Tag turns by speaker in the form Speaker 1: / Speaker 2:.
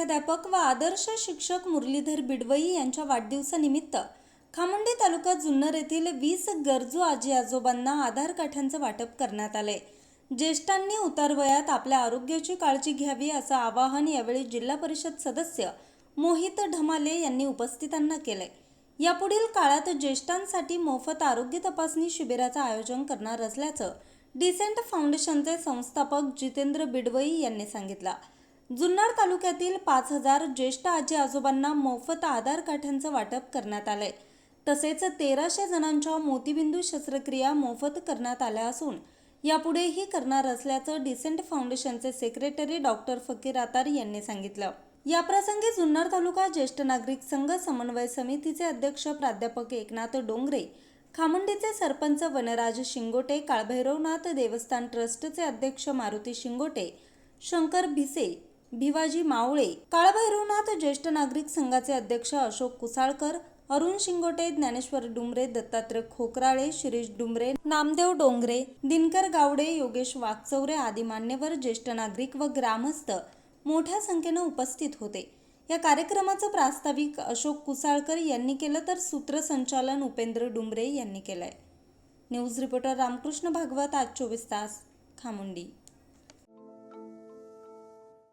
Speaker 1: मुख्याध्यापक व आदर्श शिक्षक मुरलीधर बिडवई यांच्या वाढदिवसानिमित्त खामंडी तालुका जुन्नर येथील वीस गरजू आजी आजोबांना आधार काठ्यांचं वाटप करण्यात आलंय ज्येष्ठांनी उतार वयात आपल्या आरोग्याची काळजी घ्यावी असं आवाहन यावेळी जिल्हा परिषद सदस्य मोहित ढमाले यांनी उपस्थितांना केलंय यापुढील काळात ज्येष्ठांसाठी मोफत आरोग्य तपासणी शिबिराचं आयोजन करणार असल्याचं डिसेंट फाउंडेशनचे संस्थापक जितेंद्र बिडवई यांनी सांगितलं. जुन्नर तालुक्यातील पाच हजार ज्येष्ठ आजी आजोबांना मोफत आधार काठ्यांचं वाटप करण्यात आलंय. तसेच तेराशे जणांच्या मोतीबिंदू शस्त्रक्रिया मोफत करण्यात आल्या असून यापुढेही करणार असल्याचं डिसेंट फाउंडेशनचे सेक्रेटरी डॉक्टर फकीर आतार यांनी सांगितलं. याप्रसंगी जुन्नर तालुका ज्येष्ठ नागरिक संघ समन्वय समितीचे अध्यक्ष प्राध्यापक एकनाथ डोंगरे खामंडीचे सरपंच वनराज शिंगोटे काळभैरवनाथ देवस्थान ट्रस्टचे अध्यक्ष मारुती शिंगोटे शंकर भिसे भिवाजी मावळे काळभैरवनाथ ज्येष्ठ नागरिक संघाचे अध्यक्ष अशोक कुसाळकर अरुण शिंगोटे ज्ञानेश्वर डुमरे दत्तात्रय खोकराळे शिरीष डुमरे नामदेव डोंगरे दिनकर गावडे योगेश वाकचौरे आदी मान्यवर ज्येष्ठ नागरिक व ग्रामस्थ मोठ्या संख्येनं उपस्थित होते. या कार्यक्रमाचं प्रास्ताविक अशोक कुसाळकर यांनी केलं तर सूत्रसंचालन उपेंद्र डुमरे यांनी केलंय. न्यूज रिपोर्टर रामकृष्ण भागवत आज चोवीस तास खामुंडी.